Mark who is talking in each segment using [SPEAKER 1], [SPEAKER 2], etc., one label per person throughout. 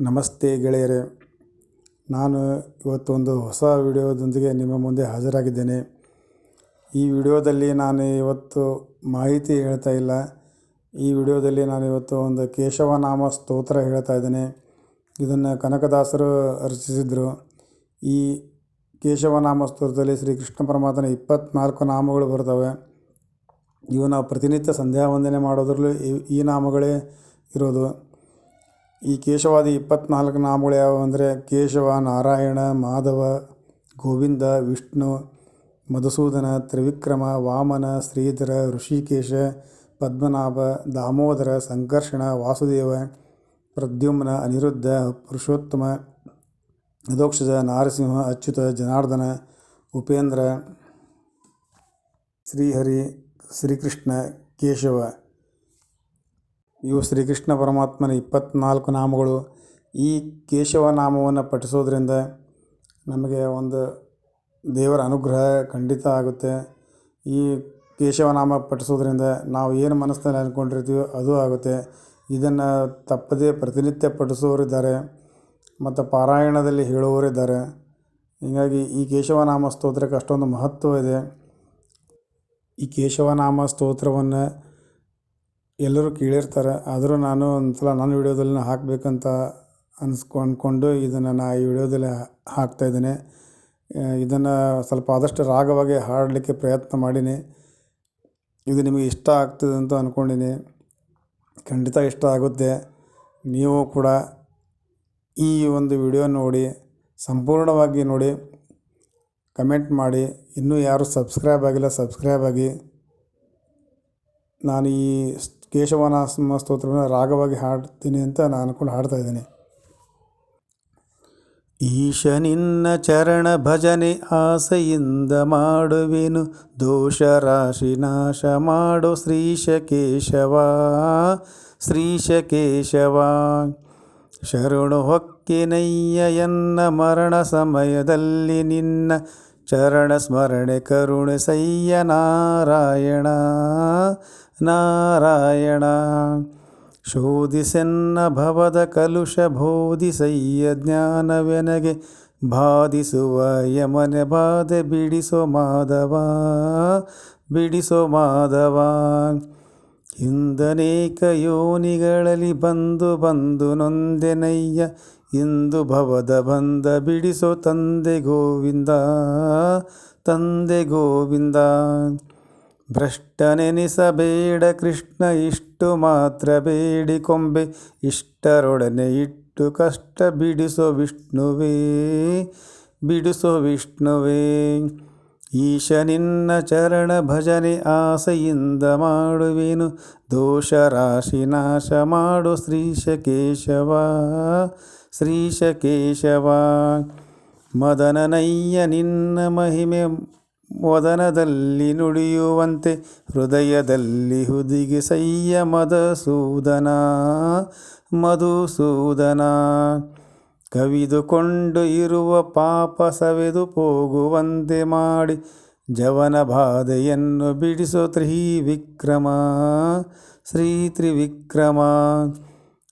[SPEAKER 1] ನಮಸ್ತೆ ಗೆಳೆಯರೇ. ನಾನು ಇವತ್ತು ಒಂದು ಹೊಸ ವಿಡಿಯೋದೊಂದಿಗೆ ನಿಮ್ಮ ಮುಂದೆ ಹಾಜರಾಗಿದ್ದೇನೆ. ಈ ವಿಡಿಯೋದಲ್ಲಿ ನಾನು ಇವತ್ತು ಮಾಹಿತಿ ಹೇಳ್ತಾ ಇಲ್ಲ. ಈ ವಿಡಿಯೋದಲ್ಲಿ ನಾನು ಇವತ್ತು ಒಂದು ಕೇಶವನಾಮ ಸ್ತೋತ್ರ ಹೇಳ್ತಾ ಇದ್ದೇನೆ. ಇದನ್ನು ಕನಕದಾಸರು ರಚಿಸಿದರು. ಈ ಕೇಶವನಾಮ ಸ್ತೋತ್ರದಲ್ಲಿ ಶ್ರೀ ಕೃಷ್ಣ ಪರಮಾತ್ಮನ ಇಪ್ಪತ್ತ್ನಾಲ್ಕು ನಾಮಗಳು ಬರ್ತವೆ. ಇವು ನಾವು ಪ್ರತಿನಿತ್ಯ ಸಂಧ್ಯಾ ವಂದನೆ ಮಾಡೋದ್ರಲ್ಲೂ ಈ ನಾಮಗಳೇ ಇರೋದು. ಈ ಕೇಶವಾದಿ ಇಪ್ಪತ್ನಾಲ್ಕು ನಾಮಗಳು ಯಾವುವು ಅಂದರೆ ಕೇಶವ, ನಾರಾಯಣ, ಮಾಧವ, ಗೋವಿಂದ, ವಿಷ್ಣು, ಮಧುಸೂದನ, ತ್ರಿವಿಕ್ರಮ, ವಾಮನ, ಶ್ರೀಧರ, ಋಷಿಕೇಶ, ಪದ್ಮನಾಭ, ದಾಮೋದರ, ಸಂಕರ್ಷಣ, ವಾಸುದೇವ, ಪ್ರದ್ಯುಮ್ನ, ಅನಿರುದ್ಧ, ಪುರುಷೋತ್ತಮ ಯದೋಕ್ಷಜ ನಾರಸಿಂಹ, ಅಚ್ಯುತ, ಜನಾರ್ದನ, ಉಪೇಂದ್ರ, ಶ್ರೀಹರಿ, ಶ್ರೀಕೃಷ್ಣ, ಕೇಶವ. ಇವು ಶ್ರೀಕೃಷ್ಣ ಪರಮಾತ್ಮನ ಇಪ್ಪತ್ನಾಲ್ಕು ನಾಮಗಳು. ಈ ಕೇಶವ ನಾಮವನ್ನು ಪಠಿಸೋದ್ರಿಂದ ನಮಗೆ ಒಂದು ದೇವರ ಅನುಗ್ರಹ ಖಂಡಿತ ಆಗುತ್ತೆ. ಈ ಕೇಶವನಾಮ ಪಠಿಸೋದ್ರಿಂದ ನಾವು ಏನು ಮನಸ್ಸಿನಲ್ಲಿ ಅಂದ್ಕೊಂಡಿರ್ತೀವೋ ಅದು ಆಗುತ್ತೆ. ಇದನ್ನು ತಪ್ಪದೇ ಪ್ರತಿನಿತ್ಯ ಪಠಿಸೋರಿದ್ದಾರೆ ಮತ್ತು ಪಾರಾಯಣದಲ್ಲಿ ಹೇಳುವವರಿದ್ದಾರೆ ಹೀಗಾಗಿ ಈ ಕೇಶವನಾಮ ಸ್ತೋತ್ರಕ್ಕೆ ಅಷ್ಟೊಂದು ಮಹತ್ವ ಇದೆ. ಈ ಕೇಶವನಾಮ ಸ್ತೋತ್ರವನ್ನು ಎಲ್ಲರೂ ಕೇಳಿರ್ತಾರೆ. ಆದರೂ ನಾನು ಒಂದು ಸಲ ನನ್ನ ವೀಡಿಯೋದಲ್ಲಿ ಹಾಕಬೇಕಂತ ಅನ್ಸ್ಕೊ ಅಂದ್ಕೊಂಡು ಇದನ್ನು ನಾ ಈ ವಿಡಿಯೋದಲ್ಲಿ ಹಾಕ್ತಾಯಿದ್ದೇನೆ ಇದನ್ನು ಸ್ವಲ್ಪ ಆದಷ್ಟು ರಾಗವಾಗಿ ಹಾಡಲಿಕ್ಕೆ ಪ್ರಯತ್ನ ಮಾಡೀನಿ. ಇದು ನಿಮಗೆ ಇಷ್ಟ ಆಗ್ತದೆ ಅಂತ ಅಂದ್ಕೊಂಡಿನಿ ಖಂಡಿತ ಇಷ್ಟ ಆಗುತ್ತೆ. ನೀವು ಕೂಡ ಈ ಒಂದು ವಿಡಿಯೋ ನೋಡಿ, ಸಂಪೂರ್ಣವಾಗಿ ನೋಡಿ, ಕಮೆಂಟ್ ಮಾಡಿ. ಇನ್ನೂ ಯಾರು ಸಬ್ಸ್ಕ್ರೈಬ್ ಆಗಿಲ್ಲ, ಸಬ್ಸ್ಕ್ರೈಬ್ ಆಗಿ. ನಾನು ಈ ಕೇಶವನಾಮ ಸ್ತೋತ್ರವನ್ನು ರಾಗವಾಗಿ ಹಾಡ್ತೀನಿ ಅಂತ ನಾನು ಅಂದ್ಕೊಂಡು ಹಾಡ್ತಾ ಇದ್ದೀನಿ. ಈಶ ನಿನ್ನ ಚರಣ ಭಜನೆ ಆಸೆಯಿಂದ ಮಾಡುವೆನು, ದೋಷ ರಾಶಿ ನಾಶ ಮಾಡು ಶ್ರೀಶ ಕೇಶವ ಶ್ರೀಶ ಕೇಶವ. ಶರಣು ಹೊಕ್ಕಿನಯ್ಯ ಎನ್ನ ಮರಣ ಸಮಯದಲ್ಲಿ ನಿನ್ನ ಚರಣ ಸ್ಮರಣೆ ಕರುಣೆ ಸಯ್ಯ ನಾರಾಯಣ. ನಾರಾಯಣ ಶೋಧಿಸೆನ್ನ ಭವದ ಕಲುಷ ಬೋಧಿಸಯ್ಯ ಜ್ಞಾನವೆನಗೆ ಬಾಧಿಸುವ ಯಮನೆ ಬಾಧೆ ಬಿಡಿಸೋ ಮಾಧವ ಬಿಡಿಸೋ ಮಾಧವ. ಹಿಂದನೇಕ ಯೋನಿಗಳಲ್ಲಿ ಬಂದು ಬಂದು ನೊಂದೆನಯ್ಯ, ಇಂದು ಭವದ ಬಂದ ಬಿಡಿಸೋ ತಂದೆ ಗೋವಿಂದ ತಂದೆ ಗೋವಿಂದ. ಭ್ರಷ್ಟನೆನಿಸಬೇಡ ಕೃಷ್ಣ, ಇಷ್ಟು ಮಾತ್ರ ಬೇಡಿಕೊಂಬೆ ಇಷ್ಟರೊಡನೆ ಇಟ್ಟು ಕಷ್ಟ ಬಿಡಿಸೋ ವಿಷ್ಣುವೇ ಬಿಡಿಸೋ ವಿಷ್ಣುವೇ. ಈಶ ನಿನ್ನ ಚರಣ ಭಜನೆ ಆಸೆಯಿಂದ ಮಾಡುವೆನು, ದೋಷ, ರಾಶಿ, ನಾಶ ಮಾಡು ಶ್ರೀಶ ಕೇಶವ ಶ್ರೀಶ ಕೇಶವ. ಮದನನಯ್ಯ ನಿನ್ನ ಮಹಿಮೆ ವದನದಲ್ಲಿ ನುಡಿಯುವಂತೆ ಹೃದಯದಲ್ಲಿ ಹುದಿಗೆ ಸಯ್ಯ ಮಧುಸೂದನ ಮಧುಸೂದನ. ಕವಿದುಕೊಂಡು ಇರುವ ಪಾಪ ಸವೆದು ಹೋಗುವಂತೆ ಮಾಡಿ ಜವನ ಬಾಧೆಯನ್ನು ಬಿಡಿಸೋ ತ್ರಿವಿಕ್ರಮ, ಶ್ರೀ ತ್ರಿವಿಕ್ರಮ.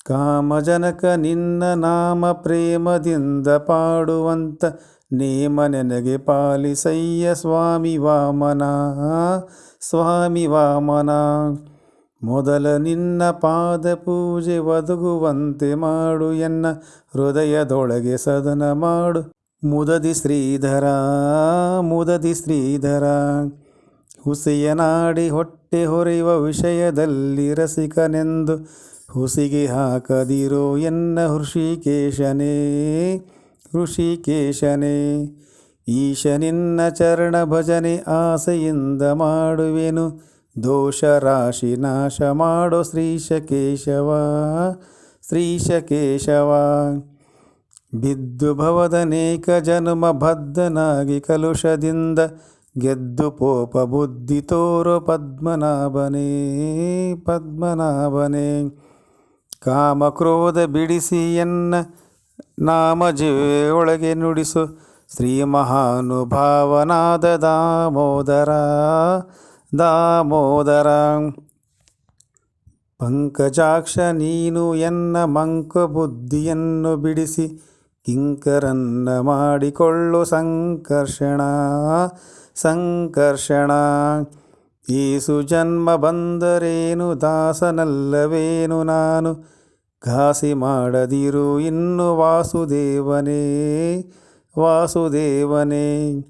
[SPEAKER 1] ಕಾಮಜನಕ ನಿನ್ನ ನಾಮ ಪ್ರೇಮದಿಂದ ಪಾಡುವಂತ ನೇಮ ನೆನಗೆ ಪಾಲಿಸಯ್ಯ ಸ್ವಾಮಿ ವಾಮನ ಸ್ವಾಮಿ ವಾಮನ. ಮೊದಲ ನಿನ್ನ ಪಾದ ಪೂಜೆ ಒದಗುವಂತೆ ಮಾಡು ಎನ್ನ ಹೃದಯದೊಳಗೆ ಸದನ ಮಾಡು. ಮುದದಿ ಶ್ರೀಧರ ಮುದದಿ ಶ್ರೀಧರ. ಹುಸಿಯ ನಾಡಿ ಹೊಟ್ಟೆ ಹೊರೆಯುವ ವಿಷಯದಲ್ಲಿ ರಸಿಕನೆಂದು ಹುಸಿಗೆ ಹಾಕದಿರೋ ಎನ್ನ ಹೃಷಿಕೇಶನೇ. ಋಷಿಕೇಶನೇ ಈಶ ನಿನ್ನ ಚರಣ ಭಜನೆ ಆಸೆಯಿಂದ ಮಾಡುವೆನು. ದೋಷ ರಾಶಿ ನಾಶ ಮಾಡೋ ಶ್ರೀಶ ಕೇಶವ ಶ್ರೀಶ ಕೇಶವ ಬಿದ್ದು ಭವದನೇಕ ಜನುಮ ಬದ್ಧನಾಗಿ ಕಲುಷದಿಂದ ಗೆದ್ದು ಪೋಪ ಬುದ್ಧಿ ತೋರೋ ಪದ್ಮನಾಭನೇ ಪದ್ಮನಾಭನೇ. ಕಾಮಕ್ರೋಧ ಬಿಡಿಸಿ ಎನ್ನ ನಾಮ ಒಳಗೆ ನುಡಿಸು. ಶ್ರೀ ಮಹಾನುಭಾವನಾದ ದಾಮೋದರ ದಾಮೋದರ, ಪಂಕಜಾಕ್ಷ ನೀನು ಎನ್ನ ಮಂಕ ಬುದ್ಧಿಯನ್ನು ಬಿಡಿಸಿ, ಕಿಂಕರನ್ನ ಮಾಡಿಕೊಳ್ಳು ಸಂಕರ್ಷಣ ಸಂಕರ್ಷಣ. ಏಸು ಜನ್ಮ ಬಂದರೇನು, ದಾಸನಲ್ಲವೇನು ನಾನು? ಘಾಸಿ ಮಾಡದಿರು ಇನ್ನು ವಾಸುದೇವನೇ ವಾಸುದೇವನೇ.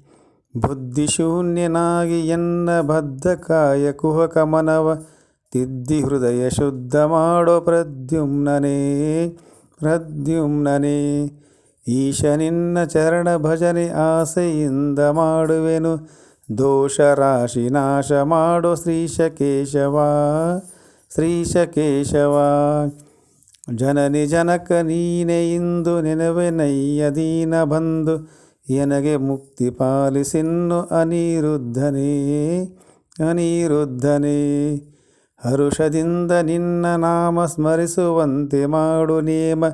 [SPEAKER 1] ಬುದ್ಧಿಶೂನ್ಯನಾಗಿ ಎನ್ನ ಬದ್ಧಕಾಯ ಕುಹಕ ಮನವ ತಿದ್ದಿ ಹೃದಯ ಶುದ್ಧ ಮಾಡೋ ಪ್ರದ್ಯುಮ್ನನೇ ಪ್ರದ್ಯುಮ್ನನೇ. ಈಶ ನಿನ್ನ ಚರಣ ಭಜನೆ ಆಸೆಯಿಂದ ಮಾಡುವೆನು, ದೋಷ ರಾಶಿ ನಾಶ ಮಾಡೋ ಶ್ರೀಶ ಕೇಶವ ಶ್ರೀಶ ಕೇಶವ ಜನನಿ ಜನಕ ನೀನೆ ಇಂದು ನೆನವೆನಯ್ಯ ದೀನ ಬಂದು, ಎನಗೆ ಮುಕ್ತಿ ಪಾಲಿಸಿನ್ನು ಅನಿರುದ್ಧನೇ ಅನಿರುದ್ಧನೇ. ಹರುಷದಿಂದ ನಿನ್ನ ನಾಮ ಸ್ಮರಿಸುವಂತೆ ಮಾಡು ನೇಮ,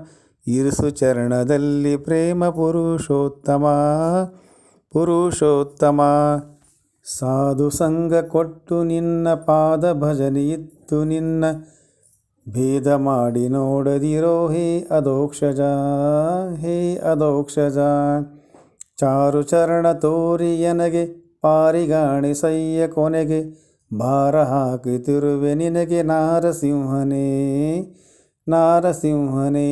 [SPEAKER 1] ಇರಿಸು ಚರಣದಲ್ಲಿ ಪ್ರೇಮ ಪುರುಷೋತ್ತಮ ಪುರುಷೋತ್ತಮ. ಸಾಧು ಸಂಘ ಕೊಟ್ಟು ನಿನ್ನ ಪಾದ ಭಜನೆಯಿತ್ತು ನಿನ್ನ ಭೇದ ಮಾಡಿ ನೋಡದಿರೋ ಹೇ ಅದೋಕ್ಷಜ ಹೇ ಅದೋಕ್ಷಜ ಚಾರು ಚರಣ ತೋರಿ ಎನಗೆ ಪಾರಿಗಾಣಿಸಯ್ಯ ಕೊನೆಗೆ, ಭಾರ ಹಾಕಿತಿರುವೆ ನಿನಗೆ ನಾರಸಿಂಹನೇ ನಾರಸಿಂಹನೇ.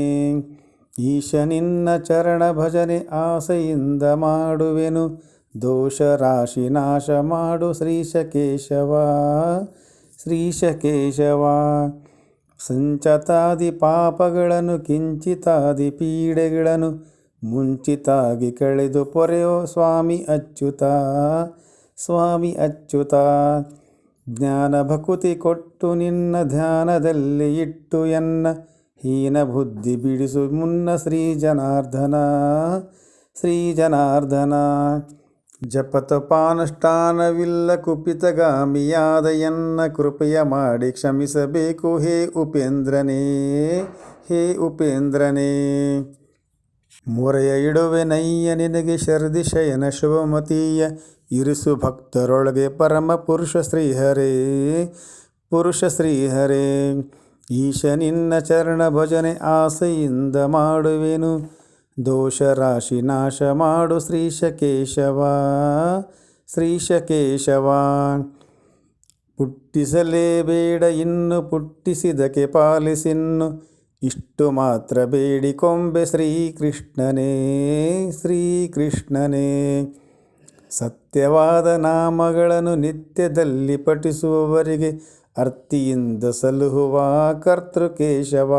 [SPEAKER 1] ಈಶ ನಿನ್ನ ಚರಣ ಭಜನೆ ಆಸೆಯಿಂದ ಮಾಡುವೆನು, ದೋಷ ರಾಶಿ ನಾಶ ಮಾಡು ಶ್ರೀಶ ಕೇಶವ ಶ್ರೀಶ ಕೇಶವ ಸಂಚತಾದಿ ಪಾಪಗಳನ್ನು, ಕಿಂಚಿತಾದಿ ಪೀಡೆಗಳನ್ನು ಮುಂಚಿತಾಗಿ ಕಳೆದು ಪೊರೆಯೋ ಸ್ವಾಮಿ ಅಚ್ಯುತ. ಸ್ವಾಮಿ ಅಚ್ಯುತ, ಜ್ಞಾನ ಭಕುತಿ ಕೊಟ್ಟು ನಿನ್ನ ಧ್ಯಾನದಲ್ಲಿ ಇಟ್ಟು ಎನ್ನ ಹೀನ ಬುದ್ಧಿ ಬಿಡಿಸು ಮುನ್ನ ಶ್ರೀ ಜನಾರ್ದನ. ಶ್ರೀ ಜನಾರ್ದನ ಜಪತಪಾನುಷ್ಠಾನವಿಲ್ಲ ಕುಪಿತಗಾಮಿಯಾದ ಎನ್ನ ಕೃಪೆಯ ಮಾಡಿ ಕ್ಷಮಿಸಬೇಕು ಹೇ ಉಪೇಂದ್ರನೇ ಹೇ ಉಪೇಂದ್ರನೇ. ಮೊರೆಯ ಇಡುವೆ ನಯ್ಯ ನಿನಗೆ ಶರದಿ ಶಯನ ಶುಭಮತೀಯ, ಇರಿಸು ಭಕ್ತರೊಳಗೆ ಪರಮ ಪುರುಷ ಶ್ರೀಹರೇ ಪುರುಷ ಶ್ರೀಹರೇ. ಈಶ ನಿನ್ನ ಚರಣ ಭಜನೆ ಆಸೆಯಿಂದ ಮಾಡುವೆನು. ದೋಷ ರಾಶಿ ನಾಶ ಮಾಡು ಶ್ರೀಶ ಕೇಶವ ಶ್ರೀಶ ಕೇಶವ ಪುಟ್ಟಿಸಲೇಬೇಡ ಇನ್ನು, ಪುಟ್ಟಿಸಿದಕ್ಕೆ ಪಾಲಿಸಿನ್ನು. ಇಷ್ಟು ಮಾತ್ರ ಬೇಡಿಕೊಂಬೆ ಶ್ರೀಕೃಷ್ಣನೇ ಶ್ರೀಕೃಷ್ಣನೇ. ಸತ್ಯವಾದ ನಾಮಗಳನ್ನು ನಿತ್ಯದಲ್ಲಿ ಪಠಿಸುವವರಿಗೆ ಅರ್ತಿಯಿಂದ ಸಲುಹುವ ಕರ್ತೃಕೇಶವ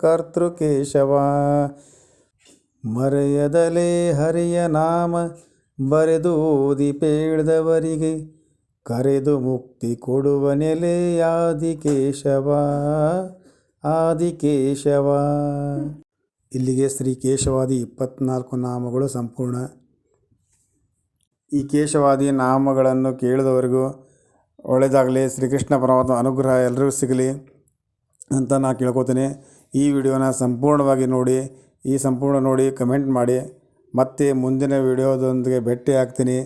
[SPEAKER 1] ಕರ್ತೃಕೇಶವ. ಮರೆಯದಲೇ ಹರಿಯ ನಾಮ ಬರೆದು ಓದಿ ಪೇಳ್ದವರಿಗೆ, ಕರೆದು ಮುಕ್ತಿ ಕೊಡುವ ನೆಲೆ ಆದಿಕೇಶವ ಇಲ್ಲಿಗೆ ಶ್ರೀ ಕೇಶವಾದಿ ಇಪ್ಪತ್ನಾಲ್ಕು ನಾಮಗಳು ಸಂಪೂರ್ಣ. ಈ ಕೇಶವಾದಿ ನಾಮಗಳನ್ನು ಕೇಳಿದವರೆಗೂ ಒಳ್ಳೆಯದಾಗಲಿ, ಶ್ರೀಕೃಷ್ಣ ಪರಮಾತ್ಮ ಅನುಗ್ರಹ ಎಲ್ಲರಿಗೂ ಸಿಗಲಿ ಅಂತ ನಾನು ಕೇಳ್ಕೊತೀನಿ. ಈ ವಿಡಿಯೋನ ಸಂಪೂರ್ಣವಾಗಿ ನೋಡಿ ಈ ಸಂಪೂರ್ಣ ನೋಡಿ ಕಮೆಂಟ್ ಮಾಡಿ. ಮತ್ತೆ ಮುಂದಿನ ವಿಡಿಯೋದೊಂದಿಗೆ ಭೇಟಿ ಆಗ್ತೀನಿ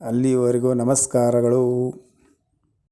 [SPEAKER 1] ಅಲ್ಲಿವರೆಗೂ ನಮಸ್ಕಾರಗಳು.